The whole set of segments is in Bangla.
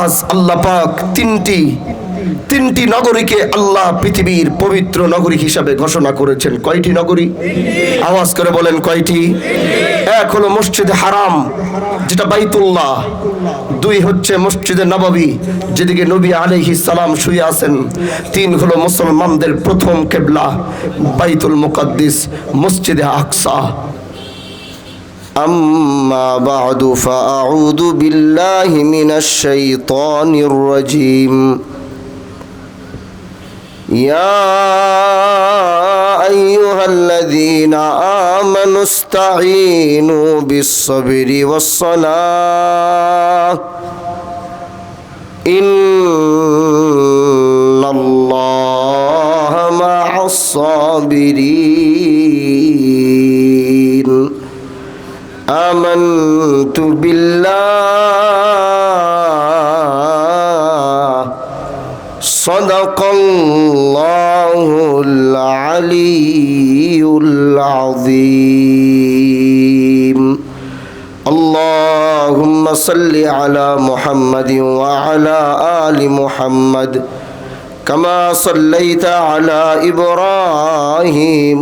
আজ আল্লাহ পাক তিনটি তিনটি নগরীকে আল্লাহ পৃথিবীর পবিত্র নগরী হিসাবে ঘোষণা করেছেন। কয়টি নগরী? আওয়াজ করে বলেন কয়টি? এক হলো মসজিদে হারাম, যেটা বাইতুল্লাহ। দুই হচ্ছে মসজিদে নবাবী, যেদিকে নবী আলাইহিস সালাম শুয়ে আছেন। তিন হলো মুসলমানদের প্রথম কেবলা, বাইতুল মুকাদ্দিস, মসজিদে আকসা। أما بعد فأعوذ بالله من الشيطان الرجيم يا أيها الذين آمنوا استعينوا بالصبر والصلاة إن الله مع الصابرين آمنت بالله صدق الله العلي العظيم اللهم صل على محمد وعلى آل محمد كما صليت على إبراهيم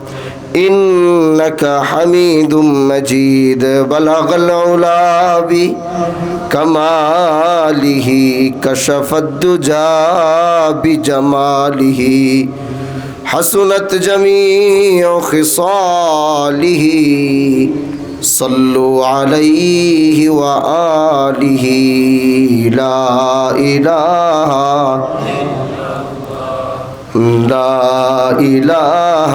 إنك حميد مجيد بلغ العلا بكماله كشف الدجى بجماله حسنت جميع خصاله صلوا عليه وآله لا إله لا إله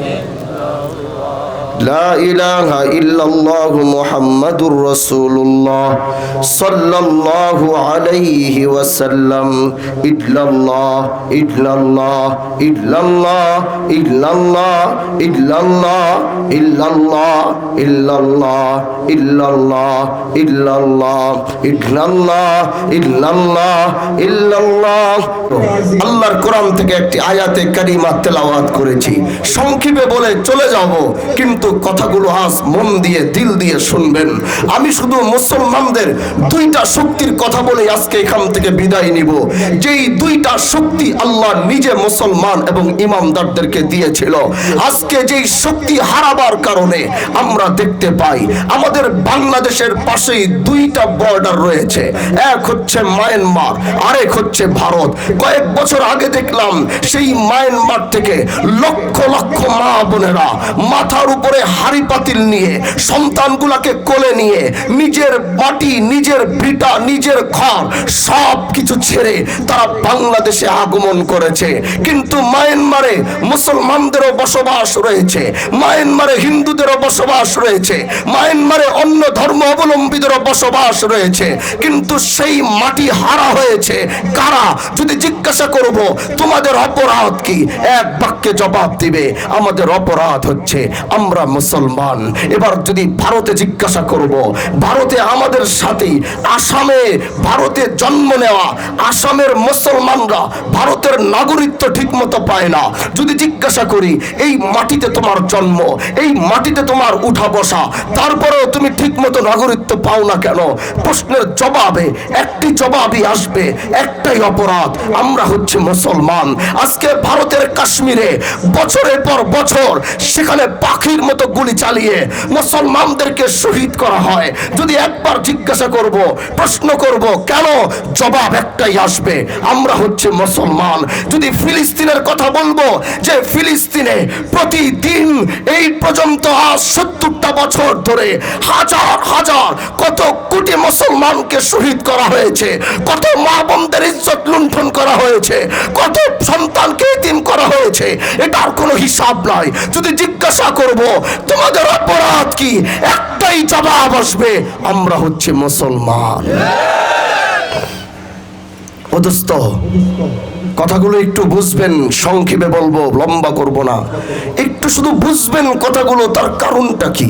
لا إله إلا الله محمد رسول الله صلى الله عليه وسلم إلا الله إلا الله إلا الله إلا الله إلا الله إلا الله إلا الله إلا الله إلا الله إلا الله إلا الله إلا الله আল্লাহর কোরআন থেকে একটি আয়াতে কারিমা তেলাওয়াত করেছি সংক্ষেপে বলে চলে যাব কিন্তু কথাগুলো আজ মন দিয়ে, দিল দিয়ে শুনবেন। আমি শুধু মুসলমানদের দুইটা শক্তির কথা বলে আজকে এখান থেকে বিদায় নিব। যেই দুইটা শক্তি আল্লাহ নিজে মুসলমান এবং ইমামদারদেরকে দিয়েছিল, আজকে যেই শক্তি হারাবার কারণে আমরা দেখতে পাই, আমাদের বাংলাদেশের পাশেই দুইটা বর্ডার রয়েছে। এক হচ্ছে মায়ানমার আরেক হচ্ছে ভারত। কয়েক বছর আগে দেখলাম সেই মায়ানমার থেকে লক্ষ লক্ষ মা বোনেরা মাথার উপরে হাড়ি পাতিল নিয়ে, সন্তানগুলাকে কোলে নিয়ে, নিজের মাটি, নিজের ভিটা, নিজের ঘর, সব কিছু ছেড়ে তারা বাংলাদেশে আগমন করেছে। কিন্তু মায়ানমারে মুসলমানদেরও বসবাস রয়েছে, মায়ানমারে হিন্দুদেরও বসবাস রয়েছে, মায়ানমারে অন্য ধর্ম অবলম্বীদেরও বসবাস রয়েছে। কিন্তু সেই মাটি হারা হয়েছে কারা? যদি জিজ্ঞাসা করব, তোমাদের অপরাধ কি? এক বাক্যে জবাব দিবে, আমাদের অপরাধ হচ্ছে আমরা মুসলমান। এবার যদি ভারতে জিজ্ঞাসা করব, ভারতে আমাদের সাথে আসামে ভারতে জন্ম নেওয়া আসামের মুসলমানরা ভারতের নাগরিকত্ব ঠিকমতো পায় না। যদি জিজ্ঞাসা করি, এই মাটিতে তোমার জন্ম, এই মাটিতে তোমার উঠা বসা, তারপরেও তুমি ঠিকমতো নাগরিকত্ব পাও না কেন? প্রশ্নের জবাবে, একটি জবাবই আসবে, একটাই অপরাধ, আমরা হচ্ছে মুসলমান। আজকে ভারতের কাশ্মীরে বছরের পর বছর সেখানে পাখির মতো গুলি চালিয়ে মুসলমানদেরকে শহীদ করা হয়? যদি একবার জিজ্ঞাসা করব, প্রশ্ন করব, কেন? জবাব একটাই আসবে, আমরা হচ্ছে মুসলমান। যদি ফিলিস্তিনের কথা বলব, যে ফিলিস্তিনে প্রতিদিন এই পর্যন্ত আজ সত্তরটা বছর ধরে হাজার হাজার কত কোটি মুসলমানকে শহীদ করা হয়েছে, কত মা বোনদের ইজ্জত লুণ্ঠন করা হয়েছে, কত সন্তানকে এতিম করা হয়েছে, এটার কোনো হিসাব নাই। যদি জিজ্ঞাসা করব, তোমাদের অপরাধ কি? একটাই জবাব আসবে, আমরা হচ্ছে মুসলমান। অদস্ত কথাগুলো একটু বুঝবেন, সংক্ষেপে বলব, লম্বা করব না। একটু শুধু বুঝবেন কথাগুলো, তার কারণটা কি?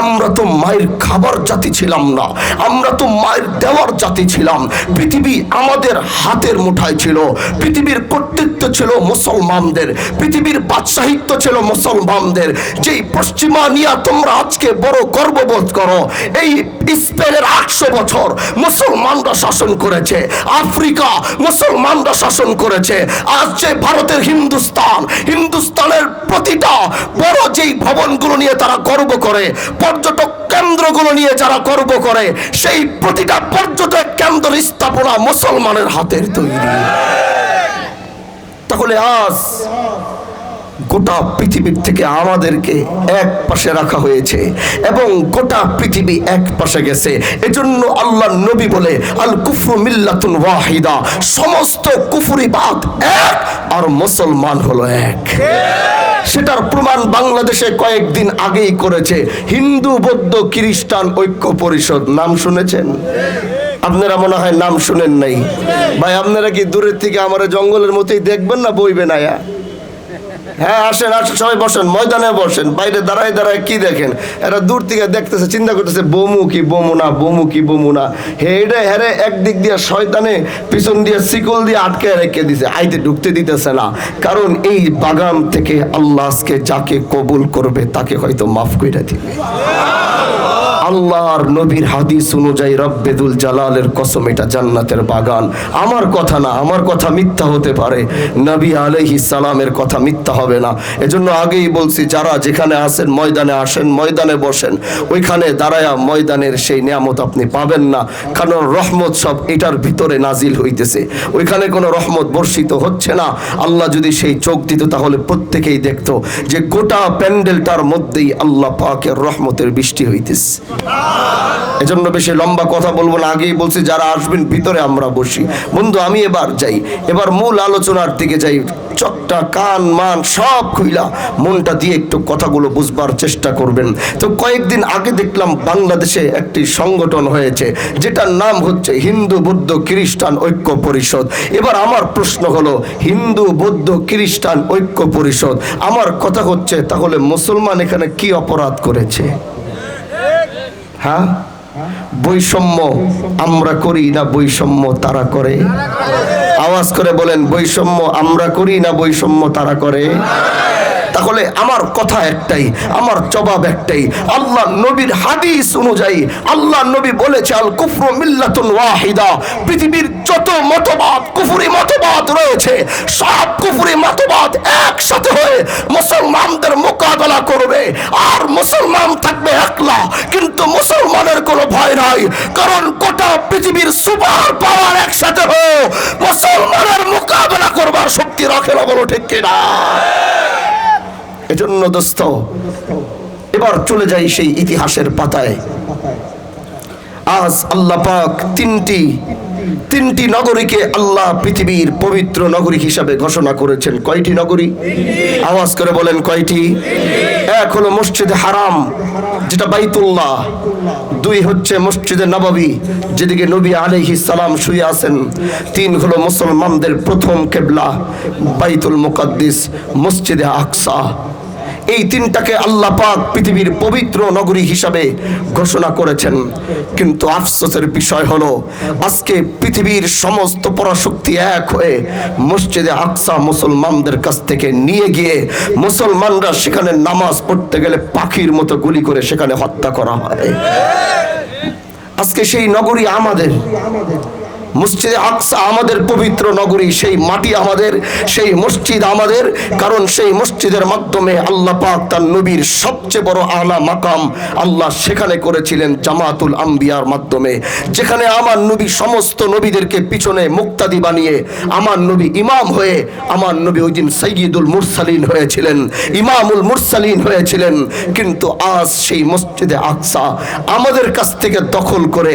আমরা তো মায়ের খাবার জাতি ছিলাম না, আমরা তো মায়ের দেওয়ার জাতি ছিলাম। পৃথিবী আমাদের হাতের মুঠায় ছিল, পৃথিবীর কর্তৃত্ব ছিল মুসলমানদের, পৃথিবীর বাদশাহিত্য ছিল মুসলমানদের। যেই পশ্চিমা নিয়া তোমরা আজকে বড় গর্ববোধ করো, এই স্পেনের আটশো বছর মুসলমানরা শাসন করেছে, আফ্রিকা মুসলমানরা শাসন করেছে। আজ যে ভারতের হিন্দুস্তান, হিন্দুস্তানের প্রতিটা বড় যেই ভবনগুলো নিয়ে তারা গর্ব করে, পর্যটক কেন্দ্রগুলো নিয়ে যারা গর্ব করে, সেই প্রতিটা পর্যটক কেন্দ্র স্থাপনা মুসলমানের হাতের তৈরি। তাহলে আজ গোটা পৃথিবীর থেকে আমাদেরকে এক পাশে রাখা হয়েছে এবং গোটা পৃথিবী এক পাশে গেছে। এজন্য আল্লাহ নবী বলে, আল কুফরু মিল্লাতুন ওয়াহিদা। সমস্ত কুফরিবাদ এক, আর মুসলমান হলো এক। সেটার প্রমাণ বাংলাদেশে কয়েকদিন আগেই করেছে হিন্দু, বৌদ্ধ, খ্রিস্টান ঐক্য পরিষদ। নাম শুনেছেন? আপনারা মনে হয় নাম শুনেন নাই। ভাই, আপনারা কি দূরের থেকে আমার জঙ্গলের মতোই দেখবেন না বইবেন আয়া? হ্যাঁ আসেন আসেন, সবাই বসেন, ময়দানে বসেন, বাইরে দাঁড়ায় দাঁড়ায় কি দেখেন? এরা দূর থেকে দেখতেছে, চিন্তা করতেছে, বমু কি, বমু না, বমু কি, বমু না। হে এটা হেরে একদিক দিয়ে শয়তানে, পিছন দিয়ে শিকল দিয়ে আটকে রেখে দিছে আইতে ঢুকতে দিতেছে না। কারণ এই বাগান থেকে আল্লাহকে যাকে কবুল করবে, তাকে হয়তো মাফ করে দিবে। আল্লাহর নবীর হাদিস অনুযায়ী রব্বেদুল জালালের কসম, এটা জান্নাতের বাগান। আমার কথা না, আমার কথা মিথ্যা হতে পারে। নবী আলাইহিস সালামের কথা মিথ্যা হবে না। এজন্য আগেই বলছি, যারা যেখানে আসেন ময়দানে আসেন, ময়দানে বসেন, ওইখানে দাঁড়ায়া ময়দানের সেই নিয়ামত আপনি পাবেন না। কারণ রহমত সব এটার ভিতরে নাজিল হইতেছে। ওইখানে কোনো রহমত বর্ষিত হচ্ছে না। আল্লাহ যদি সেই চোখ দিত, তাহলে প্রত্যেকেই দেখতো যে গোটা প্যান্ডেলটার মধ্যেই আল্লাহ পাকের রহমতের বৃষ্টি হইতেছে। এজন্য বেশি লম্বা কথা বলব না, আগেই বলছি যারা আসবেন, ভিতরে আমরা বসি। বন্ধু, আমি এবার যাই। এবার মূল আলোচনার দিকে যাই। চকটা কান, মান সব খুইলা মনটা দিয়ে একটু কথাগুলো বুঝবার চেষ্টা করবেন। তো কয়েকদিন আগে দেখলাম বাংলাদেশে একটি সংগঠন হয়েছে, যেটার নাম হচ্ছে হিন্দু বৌদ্ধ খ্রিস্টান ঐক্য পরিষদ। এবার আমার প্রশ্ন হলো, হিন্দু বৌদ্ধ খ্রিস্টান ঐক্য পরিষদ, আমার কথা হচ্ছে তাহলে মুসলমান এখানে কি অপরাধ করেছে? হ্যাঁ? বৈষম্য আমরা করি না, বৈষম্য তারা করে। আওয়াজ করে বলেন, বৈষম্য আমরা করি না, বৈষম্য তারা করে। তাহলে আমার কথা একটাই, আমার জবাব একটাই। আল্লাহ নবীর হাদিস অনুযায়ী আল্লাহ নবী বলেছে, আল কুফরু মিল্লাতুন ওয়াহিদা। পৃথিবীর যত মতবাদ, কুফরি মতবাদ রয়েছে, সব কুফরি মতবাদ একসাথে হয়ে মুসলমানদের মোকাবেলা করবে। আর মুসলমান থাকবে একলা, কিন্তু মুসলমানের কোনো ভয় নাই, কারণ গোটা পৃথিবীর সুপার পাওয়ার একসাথে হয়ে মুসলমানের মোকাবেলা করবার শক্তি রাখে না বলো ঠিক কিনা? এজন্য দোস্ত এবার চলে যাই সেই ইতিহাসের পাতায়। আজ আল্লাহ পাক তিনটি তিনটি নগরীকে আল্লাহ পৃথিবীর পবিত্র নগরী হিসাবে ঘোষণা করেছেন। কয়টি নগরী? আওয়াজ করে বলেন কয়টি? এক হলো মসজিদে হারাম, যেটা বাইতুল্লাহ। দুই হচ্ছে মসজিদে নবাবী, যেদিকে নবী আলাইহি সালাম শুয়ে আছেন। তিন হলো মুসলমানদের প্রথম কেবলা, বাইতুল মুকাদ্দিস, মসজিদে আকসা। এই তিনটাকে আল্লাহ পাক পৃথিবীর পবিত্র নগরী হিসাবে ঘোষণা করেছেন। কিন্তু আফসোসের বিষয় হলো, আজকে পৃথিবীর সমস্ত পরাশক্তি এক হয়ে মসজিদে আকসা মুসলমানদের কাছ থেকে নিয়ে গিয়ে মুসলমানরা সেখানে নামাজ পড়তে গেলে পাখির মতো গুলি করে সেখানে হত্যা করা হয়। আজকে সেই নগরী আমাদের। মসজিদে আকসা আমাদের পবিত্র নগরী, সেই মাটি আমাদের, সেই মসজিদ আমাদের, কারণ সেই মসজিদের মাধ্যমে আল্লাহ পাক তার নবীর সবচেয়ে বড় আলা মাকাম আল্লাহ সেখানে করেছিলেন জামাতুল আম্বিয়ার মাধ্যমে। যেখানে আমার নবী সমস্ত নবীদেরকে পিছনে মুক্তাদি বানিয়ে, আমার নবী ইমাম হয়ে, আমার নবী ওই দিন সৈয়দুল মুরসালিন হয়েছিলেন, ইমামুল মুরসালিন হয়েছিলেন। কিন্তু আজ সেই মসজিদে আকসা আমাদের কাছ থেকে দখল করে,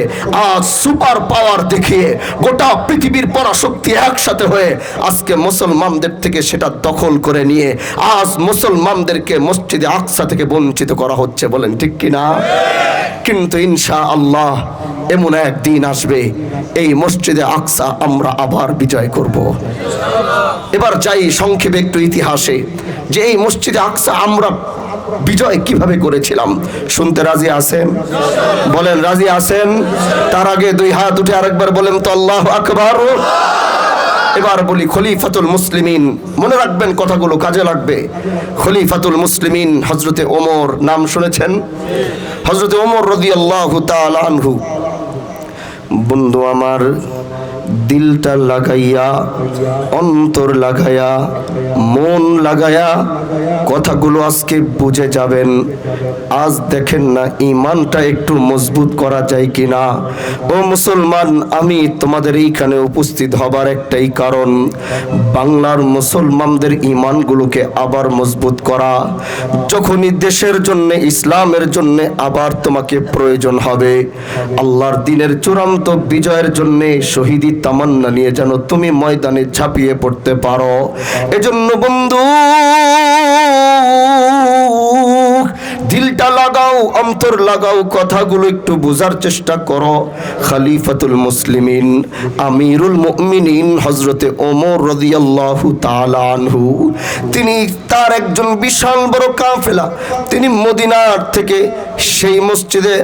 আজ সুপার পাওয়ার দেখিয়ে গোটা পৃথিবীর পরাশক্তি একসাথে হয়ে আজকে মুসলমানদের থেকে সেটা দখল করে নিয়ে আজ মুসলমানদেরকে মসজিদে আকসা থেকে বঞ্চিত করা হচ্ছে বলেন ঠিক কিনা কিন্তু ইনশা আল্লাহ এমন একদিন আসবে, এই মসজিদে আকসা আমরা আবার বিজয় করব। এবার যাই সংক্ষেপে একটু ইতিহাসে, যে এই মসজিদে আকসা আমরা বিজয় কীভাবে করেছিলাম? শুনতে রাজি আছেন? বলেন, রাজি আছেন? তার আগে দুই হাত উঠে আরেকবার বলেন তো আল্লাহ আকবার। এবার বলি, খলিফাতুল মুসলিমিন, মনে রাখবেন কথাগুলো কাজে লাগবে। খলিফাতুল মুসলিমিন হজরতে ওমর, নাম শুনেছেন? হজরতে ওমর রদি আল্লাহ বন্ধু আমার দিলটা লাগাইয়া, অন্তর লাগাইয়া, মন লাগাইয়া কথাগুলো আজকে বুঝে যাবেন। আজ দেখেন না ইমানটা একটু মজবুত করা যায় কিনা। ও মুসলমান, আমি তোমাদের এইখানে উপস্থিত হবার একটাই কারণ, বাংলার মুসলমানদের ইমানগুলোকে আবার মজবুত করা। যখনই দেশের জন্য, ইসলামের জন্য আবার তোমাকে প্রয়োজন হবে। আল্লাহর দিনের চূড়ান্ত বিজয়ের জন্যে, শহীদি তামান্না নিয়ে যেন তুমি ময়দানে ঝাঁপিয়ে পড়তে পারো। এজন্য বন্ধু দিলটা লাগাও, অন্তর লাগাও, কথাগুলো একটু বোঝার চেষ্টা করো। খালিফাতুল মুসলিমিন, আমিরুল মুমিনিন হজরতে ওমর রদিয়াল্লাহু তাআলা আনহু। তিনি তার একজন বিশাল বড় কাফেলা। তিনি মদিনার থেকে সেই মসজিদে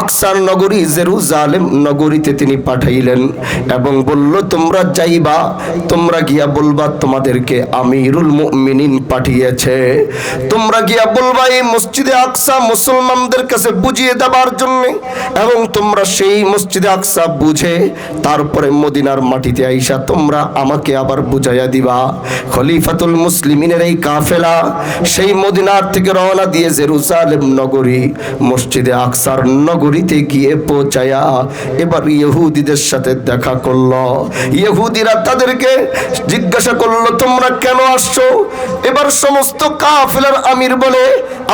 আকসার নগরী, জেরুজালেম নগরীতে তিনি পাঠাইলেন এবং বলল, তোমরা যাইবা, তোমরা গিয়া বলবা, তোমাদেরকে আমিরুল মুমিনিন পাঠিয়েছে। তোমরা গিয়া বলবা, এই মসজিদে আকসা মুসলমানদের কাছে বুঝিয়ে দেবার জন্য, এবং তোমরা সেই মসজিদে আকসা বুঝে তারপরে মদিনার মাটিতে আইসা তোমরা আমাকে আবার বুঝাইয়া দিবা। খলিফাতুল মুসলিমিনের এই কাফেলা সেই মদিনার থেকে রওনা দিয়ে জেরুজালেম নগরী, মসজিদে আকসার নগরীতে গিয়ে পৌঁছায়া এবার ইহুদিদের সাথে দেখা করল। ইহুদিরা তাদেরকে জিজ্ঞাসা করল, তোমরা কেন আসছো? এবার সমস্ত কাফেলার আমির বলে,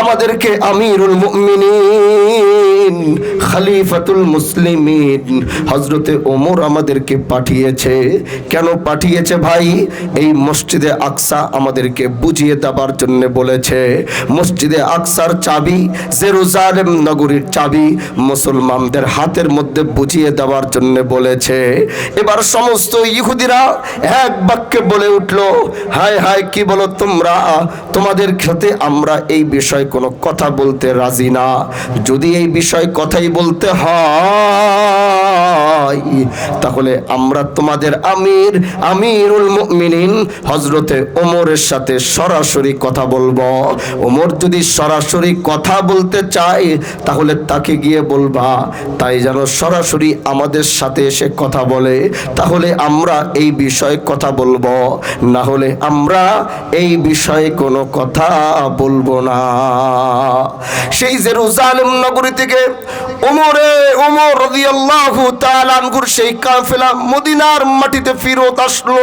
আমাদেরকে আমিরুল মুমিনিন, খলিফাতুল মুসলিমিন। হজরতে ওমর আমাদেরকে পাঠিয়েছে। কেন পাঠিয়েছে ভাই? এই মসজিদে আকসা আমাদেরকে বুঝিয়ে দেবার জন্য বলেছে। মসজিদে আকসার চাবি, জেরুজালেম নগরীর চাবি মুসলমানদের হাতের মধ্যে বুঝিয়ে দেওয়ার জন্য বলেছে। এবার সমস্ত ইহুদিরা এক বাক্যে বলে উঠল, হায় হায়, কি বলো তোমরা? তোমাদের সাথে আমরা এই বিষয়ে কোনো কথা বলতে রাজি না। যদি এই বিষয় কথাই বলতে হয়, তাহলে আমরা তোমাদের আমির, আমিরুল মুমিনিন হজরতে ওমরের সাথে সরাসরি কথা বলব। ওমর যদি সরাসরি কথা বলতে চায়, তাহলে তাকে গিয়ে বলবা, তাই যেন সরাসরি আমাদের সাথে এসে কথা বলে। তাহলে আমরা এই বিষয়ে কথা বলব না হলে আমরা এই বিষয়ে কোনো কথা বলব না। সেই জেরুজালেম নগরী থেকে ওমরে রাদিয়াল্লাহু তাআলা আনহুর সেই কাফেলা মদিনার মাটিতে ফিরত আসলো।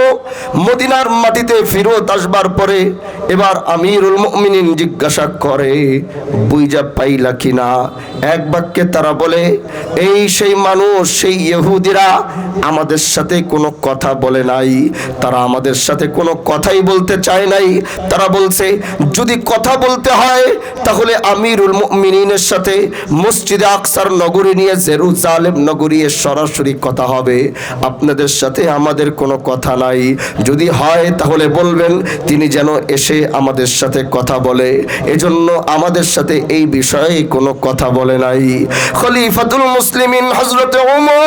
মদিনার মাটিতে ফিরত আসবার পরে এবার আমিরুল মুমিনিন জিজ্ঞাসা করে বুইজা পাইলা কিনা? এক বাক্যে তারা বলে, এই সেই মানুষ, সেই ইহুদিরা আমাদের সাথে কোনো কথা বলে নাই। তারা আমাদের সাথে কোনো কথাই বলতে চায় নাই। তারা বলছে, যদি কথা বলতে হয়, তাহলে আমিরুল মুমিনিনের সাথে মসজিদে আকসার নগরী নিয়ে জেরুজালেম নগরী এ সরাসরি কথা হবে। আপনাদের সাথে আমাদের কোনো কথা নাই। যদি হয়, তাহলে বলবেন, তিনি যেন এসে আমাদের সাথে কথা বলে। এজন্য আমাদের সাথে এই বিষয়ে কোনো কথা বলে নাই। খলিফাতুল মুসলিমিন হজরত ওমর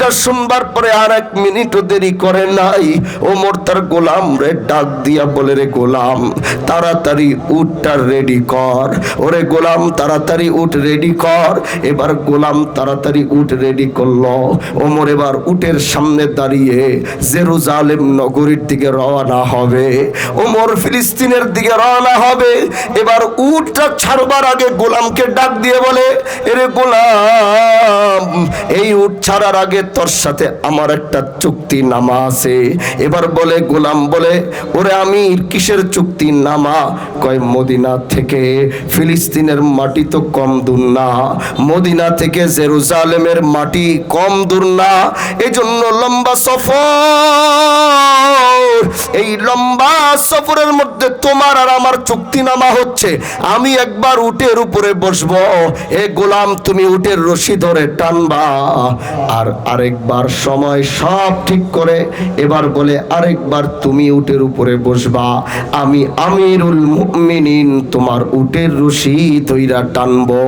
এটা শুনবার পরে আর এক মিনিটও দেরি করে নাই। ওমর তার গোলাম রে ডাক দিয়া বলে, রে গোলাম, তাড়াতাড়ি উঠটা রেডি কর। ওরে গোলাম, তাড়াতাড়ি উঠ রেডি কর। এবার গোলাম তাড়াতাড়ি উঠ রেডি করল। ওমর এবার উটের সামনে দাঁড়িয়ে জেরুজালেম নগরীর দিকে রওনা হবে। ওমর ফিলিস্তিনের দিকে রওনা হবে। এবার উটটা ছাড়বার আগে গোলামকে ডাক দিয়ে বলে এরে গোলাম এই উট ছাড়ার আগে তোর সাথে আমার একটা চুক্তি নামা আছে। এবার বলে, গোলাম বলে, ওরে আমি কিসের চুক্তি নামা? কয়, মদিনা থেকে ফিলিস্তিনের মাটি তো কম দূর না। মদিনা থেকে জেরুজালেমের মাটি কম দূর না। এজন্য লম্বা সফর, এই লম্বা সফরের মধ্যে তোমার আর আমার চুক্তিনামা হচ্ছে। আমি একবার উটের উপরে বসবো। এ গোলাম, তুমি উটের রশি ধরে টানবা। আর আরেকবার সময় সব ঠিক করে, এবার বলে, আরেকবার তুমি উটের উপরে বসবা। আমি আমিরুল মুমিনিন, তোমার উটের রশি ধইরা টানবো।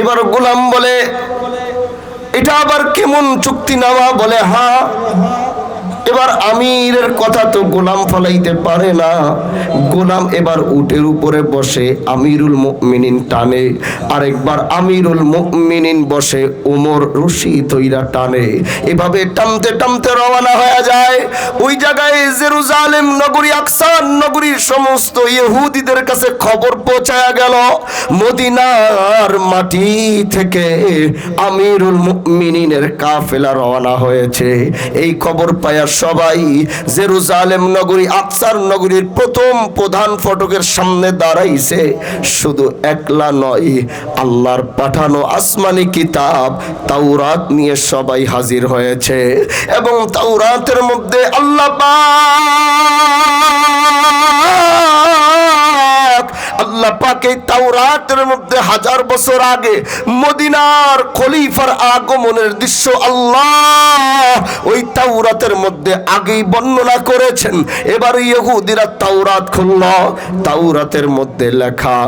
এবার গোলাম বলে, এটা আবার কেমন চুক্তি নেওয়া? বলে হ্যাঁ। এবার আমিরের কথা তো গোলাম ফলাইতে পারে না। গোলাম এবার উটের উপরে বসে আমিরুল মুমিনিন টানে। আরেকবার আমিরুল মুমিনিন বসে ওমর রশি তৈরা টানে। এভাবে টানতে টানতে রওনা হয়ে যায়। ওই জায়গায় জেরুজালেম নগরী আকসান নগরীর সমস্ত ইহুদিদের কাছে খবর পৌঁছায়া গেল। মদিনার মাটি থেকে আমিরুল মুমিনিনের কাফেলা রওনা হয়েছে। এই খবর পায়া সবাই জেরুজালেম নগরী, আকসার নগরীর প্রথম প্রধান ফটকের সামনে দাঁড়াইছে। শুধু একলা নয়, আল্লাহর পাঠানো আসমানি কিতাব, তাওরাত নিয়ে সবাই হাজির হয়েছে। এবং তাওরাতের মধ্যে আল্লাহ আল্লাহ পাক তাওরাতের মধ্যে হাজার বছর আগে মদিনার খলিফার আগমনের দৃশ্য আল্লাহ ওই তাওরাতের মধ্যে আগেই বর্ণনা করেছেন। এবার ইহুদিরা তাওরাত খুলল। তাওরাতের মধ্যে লেখা,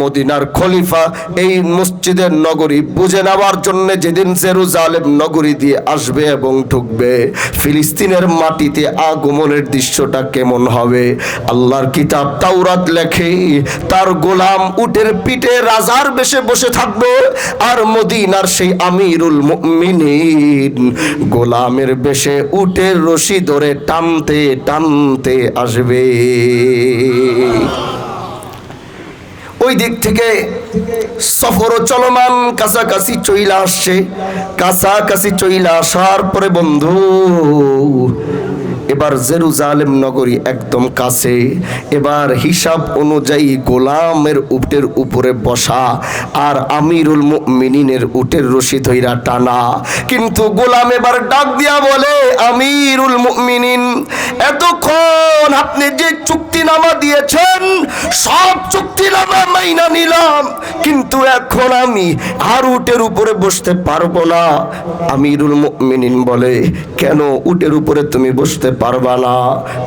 মদিনার খলিফা এই মসজিদের নগরী বুঝে নেওয়ার জন্য যেদিন জেরুজালেম নগরী দিয়ে আসবে এবং ঢুকবে, ফিলিস্তিনের মাটিতে আগমনের দৃশ্যটা কেমন হবে? আল্লাহর কিতাব তাওরাত লেখে, তার গোলাম উটের পিঠে রাজার বেশে বসে থাকবে আর মদিনার সেই আমিরুল গোলামের বেশে উটের রশি ধরে টানতে টানতে আসবে। ওই দিক থেকে সফরও চলমান, কাছাকাছি চইলা আসছে। কাছাকাছি চইলা আসার পরে বন্ধু এবার জেরুজালেম নগরী একদম কাছে। এবার হিসাব অনুযায়ী গোলামের উটের উপরে বসা আর আমিরুল মুমিনিনের উটের রশি ধইরা টানা। কিন্তু গোলাম এবার ডাক দিয়া বলে, আমিরুল মুমিনিন, এতক্ষণ আপনি যে চুক্তিনামা দিয়েছেন, সব চুক্তিনামা মাইনা নিলাম। কিন্তু এখন আমি আর উটের উপরে বসতে পারব না। আমিরুল মুমিনিন বলে, কেন উটের উপরে তুমি বসতে পারবা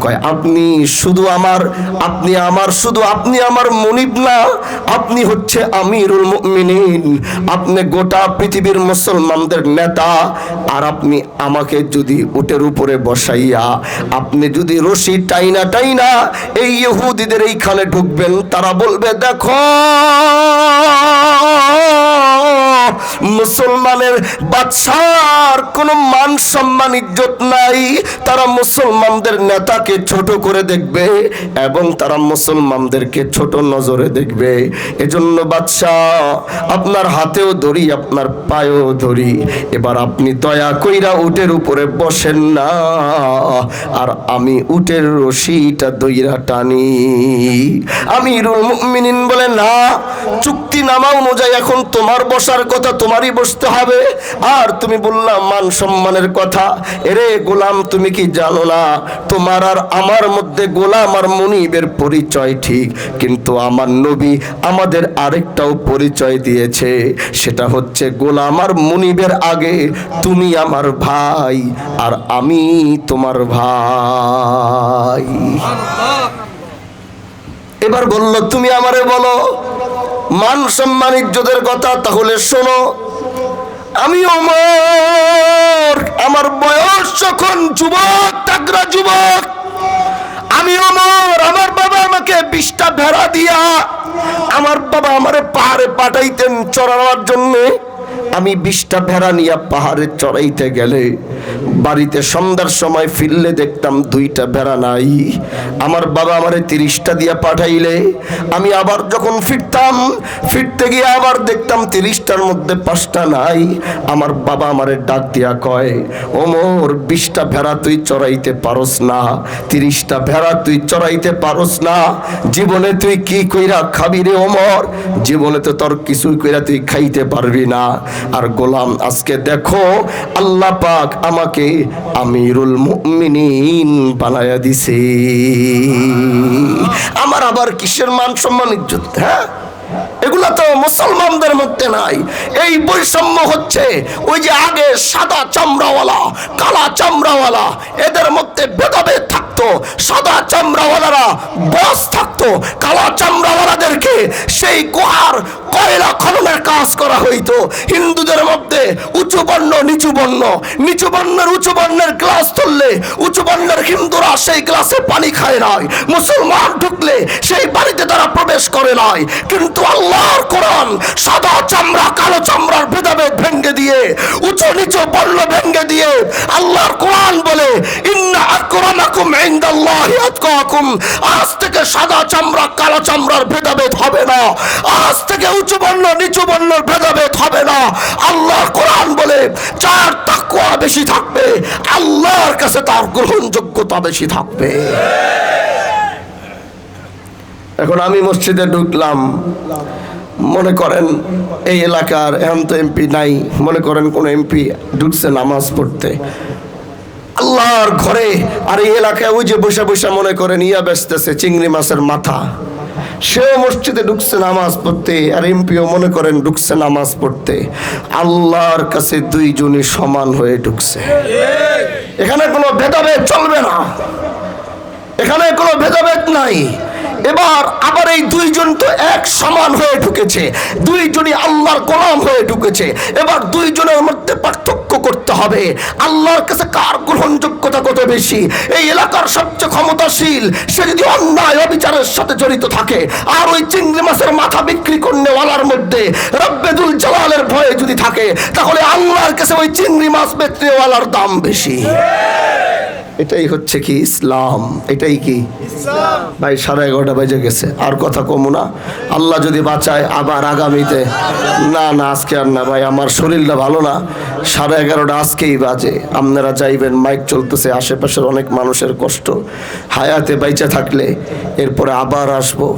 কয়, আপনি শুধু আমার, আপনি আমার, শুধু আপনি আমার মনিব না, আপনি হচ্ছে আমিরুল মুমিনিন। আপনি গোটা পৃথিবীর মুসলমানদের নেতা। আর আপনি আমাকে যদি উটের উপরে বসাইয়া, আপনি যদি রশি টাইনা টাইনা এই ইহুদিদের এইখানে ঢুকবেন, তারা বলবে, দেখো মুসলমানের বাদশার কোনো মান সম্মান, ইজ্জত নাই। তারা মুসলমানদের নেতাকে ছোট করে দেখবে এবং তারা মুসলমানদেরকে ছোট নজরে দেখবে। এজন্য বাদশাহ, আপনার হাতেও ধরি, আপনার পায়েও ধরি। এবার আপনি দয়া কইরা উটের উপরে বসেন না। আর আমি উটের রশিটা দইরা টানি। আমি আমিরুল মুমিনিন বলে, না, চুক্তি নামা অনুযায়ী এখন তোমার বসার কথা তোমারই বসতে হবে। আর তুমি বললাম মান সম্মানের কথা। এরে গোলাম তুমি কি জানো না? তোমার আর আমার মধ্যে গোলাম আর মনিবের পরিচয় ঠিক। কিন্তু আমার নবী আমাদের আরেকটাও পরিচয় দিয়েছে। সেটা হচ্ছে গোলাম আর মনিবের আগে তুমি আমার ভাই আর আমি তোমার ভাই। এবার বলল তুমি আমারে বলো মান সম্মান ইজ্জতের কথা, তাহলে শোনো, আমি অমর আমার বয়স যখন যুবক তাগরা যুবক, আমি অমর আমার বাবা আমাকে বিশটা ভেড়া দিয়া, আমার বাবা আমারে পাহাড়ে পাঠাইতেন চড়ানোর জন্য, আমি বিশটা ভেড়া নিয়ে পাহাড়ে চড়াইতে গেলে বাড়িতে সন্ধ্যার সময় ফিরলে দেখতাম দুইটা ভেড়া নাই। আমার বাবা আমারে তিরিশটা দিয়া পাঠাইলে। আমি আবার যখন ফিরতাম, ফিরতে গিয়ে আবার দেখতাম তিরিশটার মধ্যে পাঁচটা নাই। আমার বাবা আমারে ডাক দিয়া কয়, ও ওমর বিশটা ভেড়া তুই চড়াইতে পারস না। তিরিশটা ভেড়া তুই চড়াইতে পারস না। জীবনে তুই কি কইরা খাবি রে ওমর জীবনে তো তোর কিছুই কইরা তুই খাইতে পারবি না। আর গোলাম, আজকে দেখো, আল্লাহ পাক আমাকে আমিরুল মুমিনিন বানায়া দিছে। আমার আবার কিসের মান সম্মান, ইজ্জত? হ্যাঁ? এগুলা তো মুসলমানদের মধ্যে নাই। এই বৈষম্য হচ্ছে ওই যে আগে সাদা চামড়াওয়ালা, কালা চামড়াওয়ালা, এদের মধ্যে ভেদাভেদ সাদা চামড়াওয়ালারা বস থাকতো, কালা চামড়াওয়ালাদেরকে সেই গুহার কয়লা খননের কাজ করা হইতো। হিন্দুদের মধ্যে উঁচু বর্ণ, নিচু বর্ণ, নিচু বর্ণের উঁচু বর্ণের গ্লাস তুললে উঁচু বর্ণের হিন্দুরা সেই গ্লাসে পানি খায় নাই। মুসলমান ঢুকলে সেই বাড়িতে তারা প্রবেশ করে নাই। কিন্তু আল্লাহর কোরআন সাদা চামড়া, কালো চামড়ার ভেদাভেদ ভেঙ্গে দিয়ে, উঁচু নিচু বর্ণ ভেঙ্গে দিয়ে আল্লাহর কোরআন বলে, ইন্না আকরামাকুম ইনদাল্লাহি আজ থেকে সাদা চামড়া, কালো চামড়ার ভেদাভেদ হবে না। আজ থেকে উঁচু বর্ণ, নিচু বর্ণের ভেদাভেদ হবে না। আল্লাহর কোরআন বলে, যার তাকওয়া বেশি থাকবে, আল্লাহর কাছে তার গ্রহণযোগ্যতা বেশি থাকবে। এখন আমি মসজিদে ঢুকলাম। মনে করেন, এই এলাকার এখন তো এমপি নাই। মনে করেন কোন এমপি ঢুকছে নামাজ পড়তে। আল্লাহর ঘরে আর এই এলাকায় ওই যে বসে বসে মনে করেন, ইয়া ব্যস্তেছে চিংড়ি মাছের মাথা। সেও মসজিদে ঢুকছে নামাজ পড়তে, আর এমপিও মনে করেন ঢুকছে নামাজ পড়তে। আল্লাহর কাছে দুইজনই সমান হয়ে ঢুকছে। এখানে কোনো ভেদাভেদ চলবে না। এখানে কোনো ভেদাভেদ নাই। এবার আবার এই দুইজন তো এক সমান হয়ে ঢুকেছে। দুইজনই আল্লাহর গোলাম হয়ে ঢুকেছে। এবার দুইজনের মধ্যে পার্থক্য করতে হবে। আল্লাহর কাছে কার গ্রহণযোগ্যতা কত বেশি? এই এলাকার সবচেয়ে ক্ষমতাশীল, সে যদি অন্যায় অবিচারের সাথে জড়িত থাকে, আর ওই চিংড়ি মাছের মাথা বিক্রি করনেওয়ালার মধ্যে রব্বেদুল জালালের ভয়ে যদি থাকে, তাহলে আল্লাহর কাছে ওই চিংড়ি মাছ বিক্রিওয়ালার দাম বেশি। এটাই হচ্ছে কি ইসলাম এটাই কি? ভাই সাড়ে এগারোটা বেজে গেছে আর কথা কমু না। আল্লাহ যদি বাঁচায় আবার আগামীতে। না না আজকে আর না ভাই আমার শরীরটা ভালো না। সাড়ে এগারোটা আজকেই বাজে। আপনারা যাইবেন মাইক চলতেছে আশেপাশের অনেক মানুষের কষ্ট। হায়াতে বাইচা থাকলে এরপরে আবার আসব।